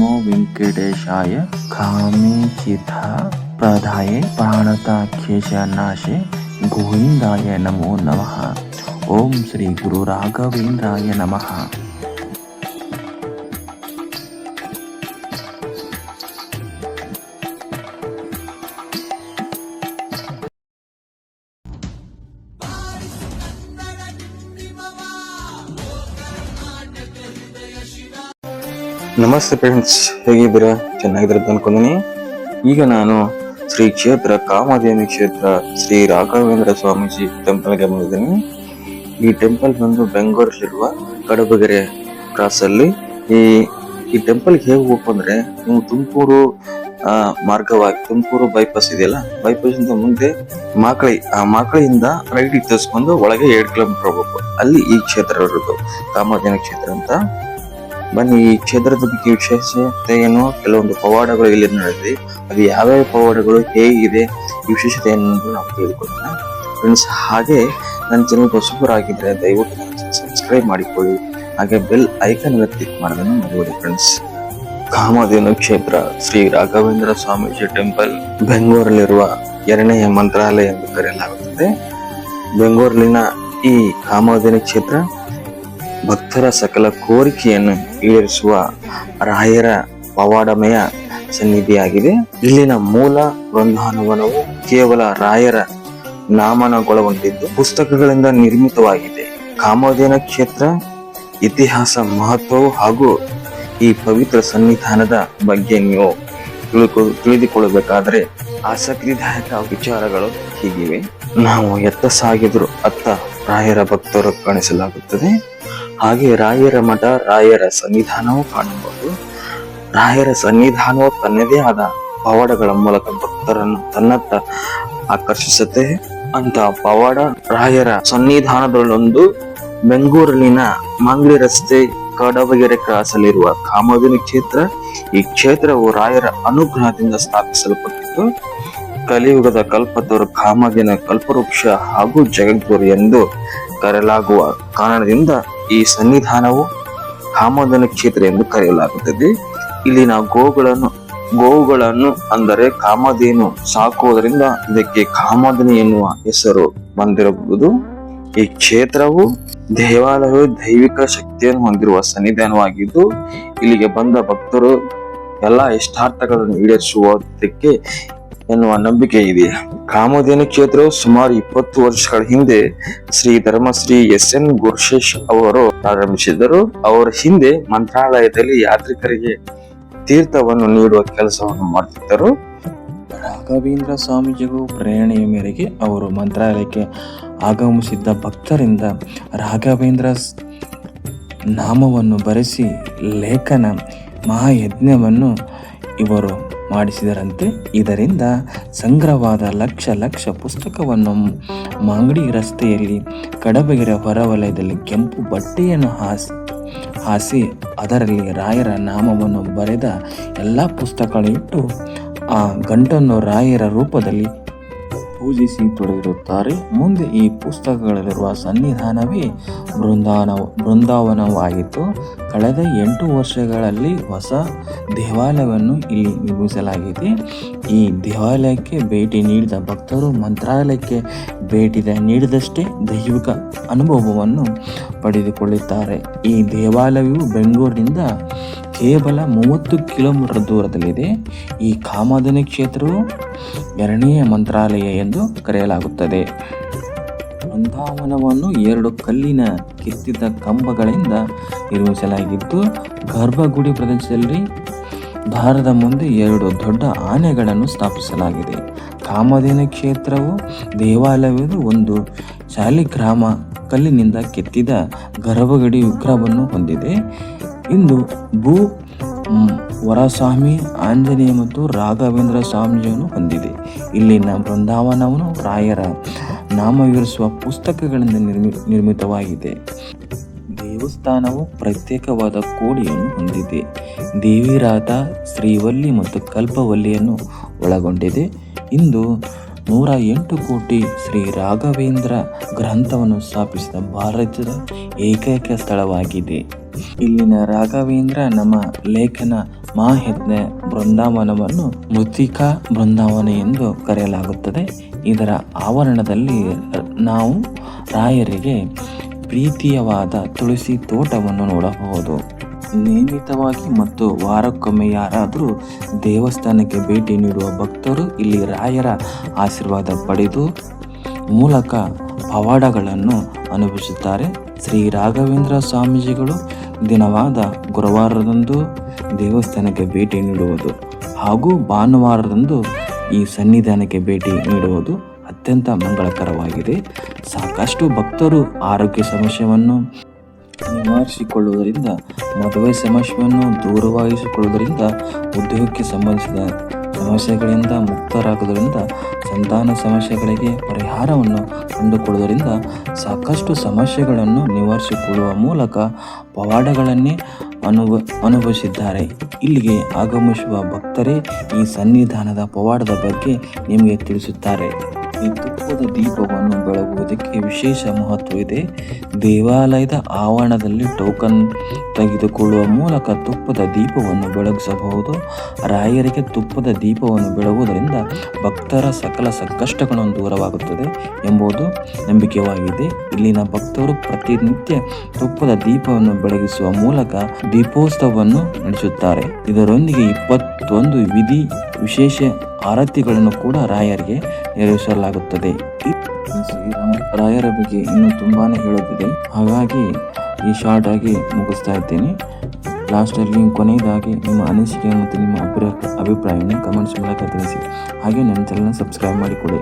நமோ வெங்கடேஷாய காமேச்சிதா பிரதாயே பிராணதாக்கிய நாசே கோவிந்தாய நமோ நமஹா ஓம் ஸ்ரீ குரு ராகவேந்திராய நமஹா ನಮಸ್ತೆ ಫ್ರೆಂಡ್ಸ್ ಹೇಗಿದ್ದೀರ? ಚೆನ್ನಾಗಿದ್ದೀರ ಅನ್ಕೊಂಡಿನಿ. ಈಗ ನಾನು ಶ್ರೀ ಕ್ಷೇತ್ರ ಕಾಮಧೇನು ಕ್ಷೇತ್ರ ಶ್ರೀ ರಾಘವೇಂದ್ರ ಸ್ವಾಮೀಜಿ ಟೆಂಪಲ್ಗೆ ಬಂದಿದ್ದೀನಿ. ಈ ಟೆಂಪಲ್ ಬಂದು ಬೆಂಗಳೂರಲ್ಲಿರುವ ಕಡಬಗೆರೆ ಕ್ರಾಸಲ್ಲಿ. ಈ ಈ ಟೆಂಪಲ್ಗೆ ಹೇಗೆ ಹೋಗ್ಬೇಕು ಅಂದರೆ ನೀವು ತುಮಕೂರು ಮಾರ್ಗವಾಗಿ, ತುಮಕೂರು ಬೈಪಾಸ್ ಇದೆಯಲ್ಲ ಬೈಪಾಸ್ ಇಂದ ಮುಂದೆ ಮಾಕಳಿ, ಆ, ಮಾಕಳಿಯಿಂದ ರೈಟ್ ತರಿಸ್ಕೊಂಡು ಒಳಗೆ ಎರಡು ಕಿಲೋಮೀಟರ್ ಹೋಗ್ಬೇಕು. ಅಲ್ಲಿ ಈ ಕ್ಷೇತ್ರ ಇರೋದು ಕಾಮಧೇನು ಕ್ಷೇತ್ರ ಅಂತ. ಬನ್ನಿ, ಈ ಕ್ಷೇತ್ರದ ಬಗ್ಗೆ ವಿಶೇಷತೆ ಏನು? ಕೆಲವೊಂದು ಪವಾಡಗಳು ಇಲ್ಲಿ ನಡೆದಿದೆ. ಅದು ಯಾವ್ಯಾವ ಪವಾಡಗಳು, ಹೇಗಿದೆ, ಈ ವಿಶೇಷತೆ ಏನು ನಾವು ತಿಳಿದುಕೊಳ್ಳೋಣ. ಫ್ರೆಂಡ್ಸ್ ಹಾಗೆ ನನ್ನ ಚಾನಲ್ ಆಗಿದ್ದರೆ ದಯವಿಟ್ಟು ಸಬ್ಸ್ಕ್ರೈಬ್ ಮಾಡಿಕೊಳ್ಳಿ. ಹಾಗೆ ಬೆಲ್ ಐಕನ್ ಕ್ಲಿಕ್ ಮಾಡೋದನ್ನು ಮರಿಬೇಡಿ ಫ್ರೆಂಡ್ಸ್ ಕಾಮಧೇನು ಕ್ಷೇತ್ರ, ಶ್ರೀ ರಾಘವೇಂದ್ರ ಸ್ವಾಮೀಜಿ ಟೆಂಪಲ್ ಬೆಂಗಳೂರಲ್ಲಿರುವ ಎರಡನೆಯ ಮಂತ್ರಾಲಯ ಎಂದು ಕರೆಯಲಾಗುತ್ತದೆ. ಬೆಂಗಳೂರಿನ ಈ ಕಾಮಧೇನು ಕ್ಷೇತ್ರ ಭಕ್ತರ ಸಕಲ ಕೋರಿಕೆಯನ್ನು ಈಡೇರಿಸುವ ರಾಯರ ಪವಾಡಮಯ ಸನ್ನಿಧಿಯಾಗಿದೆ. ಇಲ್ಲಿನ ಮೂಲ ಬೃಂದಾವನವು ಕೇವಲ ರಾಯರ ನಾಮನಗೊಳಗೊಂಡಿದ್ದು ಪುಸ್ತಕಗಳಿಂದ ನಿರ್ಮಿತವಾಗಿದೆ. ಕಾಮೋದೇನ ಕ್ಷೇತ್ರ, ಇತಿಹಾಸ ಮಹತ್ವವು ಹಾಗೂ ಈ ಪವಿತ್ರ ಸನ್ನಿಧಾನದ ಬಗ್ಗೆ ನೀವು ತಿಳ್ಕೊ, ತಿಳಿದುಕೊಳ್ಳಬೇಕಾದ್ರೆ ಆಸಕ್ತಿದಾಯಕ ವಿಚಾರಗಳು ಹೀಗಿವೆ. ನಾವು ಎತ್ತ ಸಾಗಿದ್ರು ಅತ್ತ ರಾಯರ ಭಕ್ತರು ಕಾಣಿಸಲಾಗುತ್ತದೆ. ಹಾಗೆ ರಾಯರ ಮಠ, ರಾಯರ ಸನ್ನಿಧಾನವೂ ಕಾಣಬಹುದು. ರಾಯರ ಸನ್ನಿಧಾನವು ತನ್ನದೇ ಆದ ಪವಾಡಗಳ ಮೂಲಕ ಭಕ್ತರನ್ನು ತನ್ನತ್ತ ಆಕರ್ಷಿಸುತ್ತೆ. ಅಂತ ಪವಾಡ ರಾಯರ ಸನ್ನಿಧಾನದಲ್ಲೊಂದು ಬೆಂಗಳೂರಿನ ಮಂಗ್ಳಿ ರಸ್ತೆ ಕಡಬಗೆರೆ ಕ್ರಾಸಲ್ಲಿರುವ ಕಾಮದಿನಿ ಕ್ಷೇತ್ರ. ಈ ಕ್ಷೇತ್ರವು ರಾಯರ ಅನುಗ್ರಹದಿಂದ ಸ್ಥಾಪಿಸಲ್ಪಟ್ಟಿದ್ದು ಕಲಿಯುಗದ ಕಲ್ಪತರು ಕಾಮಧೇನ ಕಲ್ಪವೃಕ್ಷ ಹಾಗೂ ಜಗದ್ಗುರು ಎಂದು ಕರೆಯಲಾಗುವ ಕಾರಣದಿಂದ ಈ ಸನ್ನಿಧಾನವು ಕಾಮಧನ ಕ್ಷೇತ್ರ ಎಂದು ಕರೆಯಲಾಗುತ್ತದೆ. ಇಲ್ಲಿನ ಗೋಗಳನ್ನು, ಗೋವುಗಳನ್ನು ಅಂದರೆ ಕಾಮಧೇನು ಸಾಕುವುದರಿಂದ ಇದಕ್ಕೆ ಕಾಮಧನಿ ಎನ್ನುವ ಹೆಸರು ಬಂದಿರಬಹುದು. ಈ ಕ್ಷೇತ್ರವು ದೇವಾಲಯವು ದೈವಿಕ ಶಕ್ತಿಯನ್ನು ಹೊಂದಿರುವ ಸನ್ನಿಧಾನವಾಗಿದ್ದು, ಇಲ್ಲಿಗೆ ಬಂದ ಭಕ್ತರು ಎಲ್ಲ ಇಷ್ಟಾರ್ಥಗಳನ್ನು ಈಡೇರಿಸುವುದಕ್ಕೆ ಎನ್ನುವ ನಂಬಿಕೆ ಇದೆ. ಕಾಮಧೇನು ಕ್ಷೇತ್ರವು ಸುಮಾರು ಇಪ್ಪತ್ತು ವರ್ಷಗಳ ಹಿಂದೆ ಶ್ರೀ ಧರ್ಮಶ್ರೀ ಎಸ್ ಎನ್ ಗುರುಶೇಶ್ ಅವರು ಪ್ರಾರಂಭಿಸಿದರು ಅವರ ಹಿಂದೆ ಮಂತ್ರಾಲಯದಲ್ಲಿ ಯಾತ್ರಿಕರಿಗೆ ತೀರ್ಥವನ್ನು ನೀಡುವ ಕೆಲಸವನ್ನು ಮಾಡುತ್ತಿದ್ದರು ರಾಘವೇಂದ್ರ ಸ್ವಾಮೀಜಿಗೂ ಪ್ರೇರಣೆಯ ಮೇರೆಗೆ ಅವರು ಮಂತ್ರಾಲಯಕ್ಕೆ ಆಗಮಿಸಿದ್ದ ಭಕ್ತರಿಂದ ರಾಘವೇಂದ್ರ ನಾಮವನ್ನು ಬರೆಸಿ ಲೇಖನ ಮಹಾಯಜ್ಞವನ್ನು ಇವರು ಮಾಡಿಸಿದರಂತೆ. ಇದರಿಂದ ಸಂಗ್ರಹವಾದ ಲಕ್ಷ ಲಕ್ಷ ಪುಸ್ತಕವನ್ನು ಮಾಂಗಡಿ ರಸ್ತೆಯಲ್ಲಿ ಕಡಬಗೆರೆ ಹೊರವಲಯದಲ್ಲಿ ಕೆಂಪು ಬಟ್ಟೆಯನ್ನು ಹಾಸಿ ಹಾಸಿ ಅದರಲ್ಲಿ ರಾಯರ ನಾಮವನ್ನು ಬರೆದ ಎಲ್ಲ ಪುಸ್ತಕಗಳಿಟ್ಟು ಆ ಗಂಟನ್ನು ರಾಯರ ರೂಪದಲ್ಲಿ ಪೂಜಿಸಿ ತೊಡಗಿರುತ್ತಾರೆ ಮುಂದೆ ಈ ಪುಸ್ತಕಗಳಲ್ಲಿರುವ ಸನ್ನಿಧಾನವೇ ಬೃಂದಾವನ ಬೃಂದಾವನವಾಗಿತ್ತು ಕಳೆದ ಎಂಟು ವರ್ಷಗಳಲ್ಲಿ ಹೊಸ ದೇವಾಲಯವನ್ನು ಇಲ್ಲಿ ನಿರ್ಮಿಸಲಾಗಿದೆ. ಈ ದೇವಾಲಯಕ್ಕೆ ಭೇಟಿ ನೀಡಿದ ಭಕ್ತರು ಮಂತ್ರಾಲಯಕ್ಕೆ ಭೇಟಿ ನೀಡಿದಷ್ಟೇ ದೈವಿಕ ಅನುಭವವನ್ನು ಪಡೆದುಕೊಳ್ಳುತ್ತಾರೆ. ಈ ದೇವಾಲಯವು ಬೆಂಗಳೂರಿನಿಂದ ಕೇವಲ ಮೂವತ್ತು ಕಿಲೋಮೀಟರ್ ದೂರದಲ್ಲಿದೆ. ಈ ಕಾಮಧನಿ ಕ್ಷೇತ್ರವು ಎರಡನೆಯ ಮಂತ್ರಾಲಯ ಎಂದು ಕರೆಯಲಾಗುತ್ತದೆ. ಬೃಂದಾವನವನ್ನು ಎರಡು ಕಲ್ಲಿನ ಕೆತ್ತಿದ ಕಂಬಗಳಿಂದ ನಿರ್ಮಿಸಲಾಗಿದ್ದು, ಗರ್ಭಗುಡಿ ಪ್ರದೇಶದಲ್ಲಿ ದಾರದ ಮುಂದೆ ಎರಡು ದೊಡ್ಡ ಆನೆಗಳನ್ನು ಸ್ಥಾಪಿಸಲಾಗಿದೆ. ಕಾಮಧೇನು ಕ್ಷೇತ್ರವು ದೇವಾಲಯದ ಒಂದು ಶಾಲಿಗ್ರಾಮ ಕಲ್ಲಿನಿಂದ ಕೆತ್ತಿದ ಗರ್ಭಗಡಿ ವಿಗ್ರಹವನ್ನು ಹೊಂದಿದೆ. ಇಂದು ಭೂ ವರಸ್ವಾಮಿ, ಆಂಜನೇಯ ಮತ್ತು ರಾಘವೇಂದ್ರ ಸ್ವಾಮಿಯನ್ನು ಹೊಂದಿದೆ. ಇಲ್ಲಿನ ಬೃಂದಾವನವನ್ನು ರಾಯರ ನಾಮವಿರಿಸುವ ಪುಸ್ತಕಗಳಿಂದ ನಿರ್ಮಿ, ನಿರ್ಮಿತವಾಗಿದೆ. ದೇವಸ್ಥಾನವು ಪ್ರತ್ಯೇಕವಾದ ಕೋಡಿಯನ್ನು ಹೊಂದಿದೆ. ದೇವಿರಾತ ಶ್ರೀವಲ್ಲಿ ಮತ್ತು ಕಲ್ಪವಲ್ಲಿಯನ್ನು ಒಳಗೊಂಡಿದೆ. ಇಂದು ನೂರ ಎಂಟು ಕೋಟಿ ಶ್ರೀ ರಾಘವೇಂದ್ರ ಗ್ರಂಥವನ್ನು ಸ್ಥಾಪಿಸಿದ ಭಾರತದ ಏಕೈಕ ಸ್ಥಳವಾಗಿದೆ. ಇಲ್ಲಿನ ರಾಘವೇಂದ್ರ ನಮ್ಮ ಲೇಖನ ಮಾಹೆತ್ನೆ ಬೃಂದಾವನವನ್ನು ಮೃತಿಕಾ ಬೃಂದಾವನ ಎಂದು ಕರೆಯಲಾಗುತ್ತದೆ. ಇದರ ಆವರಣದಲ್ಲಿ ನಾವು ರಾಯರಿಗೆ ಪ್ರೀತಿಯವಾದ ತುಳಸಿ ತೋಟವನ್ನು ನೋಡಬಹುದು. ನಿಯಮಿತವಾಗಿ ಮತ್ತು ವಾರಕ್ಕೊಮ್ಮೆ ಯಾರಾದರೂ ದೇವಸ್ಥಾನಕ್ಕೆ ಭೇಟಿ ನೀಡುವ ಭಕ್ತರು ಇಲ್ಲಿ ರಾಯರ ಆಶೀರ್ವಾದ ಪಡೆದು ಮೂಲಕ ಪವಾಡಗಳನ್ನು ಅನುಭವಿಸುತ್ತಾರೆ. ಶ್ರೀ ರಾಘವೇಂದ್ರ ಸ್ವಾಮೀಜಿಗಳು ದಿನವಾದ ಗುರುವಾರದಂದು ದೇವಸ್ಥಾನಕ್ಕೆ ಭೇಟಿ ನೀಡುವುದು ಹಾಗೂ ಭಾನುವಾರದಂದು ಈ ಸನ್ನಿಧಾನಕ್ಕೆ ಭೇಟಿ ನೀಡುವುದು ಅತ್ಯಂತ ಮಂಗಳಕರವಾಗಿದೆ. ಸಾಕಷ್ಟು ಭಕ್ತರು ಆರೋಗ್ಯ ಸಮಸ್ಯೆಯನ್ನು ನಿವಾರಿಸಿಕೊಳ್ಳುವುದರಿಂದ, ಮದುವೆ ಸಮಸ್ಯೆಯನ್ನು ದೂರವಾಗಿಸಿಕೊಳ್ಳುವುದರಿಂದ, ಉದ್ಯೋಗಕ್ಕೆ ಸಂಬಂಧಿಸಿದ ಸಮಸ್ಯೆಗಳಿಂದ ಮುಕ್ತರಾಗುವುದರಿಂದ ಸಂತಾನ ಸಮಸ್ಯೆಗಳಿಗೆ ಪರಿಹಾರವನ್ನು ಕಂಡುಕೊಳ್ಳುವುದರಿಂದ ಸಾಕಷ್ಟು ಸಮಸ್ಯೆಗಳನ್ನು ನಿವಾರಿಸಿಕೊಳ್ಳುವ ಮೂಲಕ ಪವಾಡಗಳನ್ನೇ ಅನುಭ, ಅನುಭವಿಸಿದ್ದಾರೆ. ಇಲ್ಲಿಗೆ ಆಗಮಿಸುವ ಭಕ್ತರೇ ಈ ಸನ್ನಿಧಾನದ ಪವಾಡದ ಬಗ್ಗೆ ನಿಮಗೆ ತಿಳಿಸುತ್ತಾರೆ. ಈ ತುಪ್ಪದ ದೀಪವನ್ನು ಬೆಳಗುವುದಕ್ಕೆ ವಿಶೇಷ ಮಹತ್ವ ಇದೆ. ದೇವಾಲಯದ ಆವರಣದಲ್ಲಿ ಟೋಕನ್ ತೆಗೆದುಕೊಳ್ಳುವ ಮೂಲಕ ತುಪ್ಪದ ದೀಪವನ್ನು ಬೆಳಗಿಸಬಹುದು. ರಾಯರಿಗೆ ತುಪ್ಪದ ದೀಪವನ್ನು ಬೆಳಗುವುದರಿಂದ ಭಕ್ತರ ಸಕಲ ಸಂಕಷ್ಟಗಳನ್ನು ದೂರವಾಗುತ್ತದೆ ಎಂಬುದು ನಂಬಿಕೆಯಾಗಿದೆ. ಇಲ್ಲಿನ ಭಕ್ತರು ಪ್ರತಿನಿತ್ಯ ತುಪ್ಪದ ದೀಪವನ್ನು ಬೆಳಗಿಸುವ ಮೂಲಕ ದೀಪೋತ್ಸವವನ್ನು ನಡೆಸುತ್ತಾರೆ. ಇದರೊಂದಿಗೆ ಇಪ್ಪತ್ತೊಂದು ವಿಧಿ ವಿಶೇಷ ಆರತಿಗಳನ್ನು ಕೂಡ ರಾಯರಿಗೆ ನೆರವೇರಿಸಲಾಗುತ್ತದೆ. ರಾಯರ ಬಗ್ಗೆ ಇನ್ನೂ ತುಂಬಾನೇ ಹೇಳೋದಿದೆ ಹಾಗಾಗಿ ಈ ಶಾರ್ಟ್ ಆಗಿ ಮುಗಿಸ್ತಾ ಇದ್ದೇನೆ. ಲಾಸ್ಟಲ್ಲಿ ಕೊನೆಯದಾಗಿ ನಿಮ್ಮ ಅನಿಸಿಕೆ ಮತ್ತು ನಿಮ್ಮ ಅಭಿಪ್ರಾಯ ಅಭಿಪ್ರಾಯವನ್ನು ಕಮೆಂಟ್ಸ್ ಮೂಲಕ ತಿಳಿಸಿ. ಹಾಗೆ ನನ್ನ ಚಾನಲ್ನ ಸಬ್ಸ್ಕ್ರೈಬ್ ಮಾಡಿಕೊಳ್ಳಿ.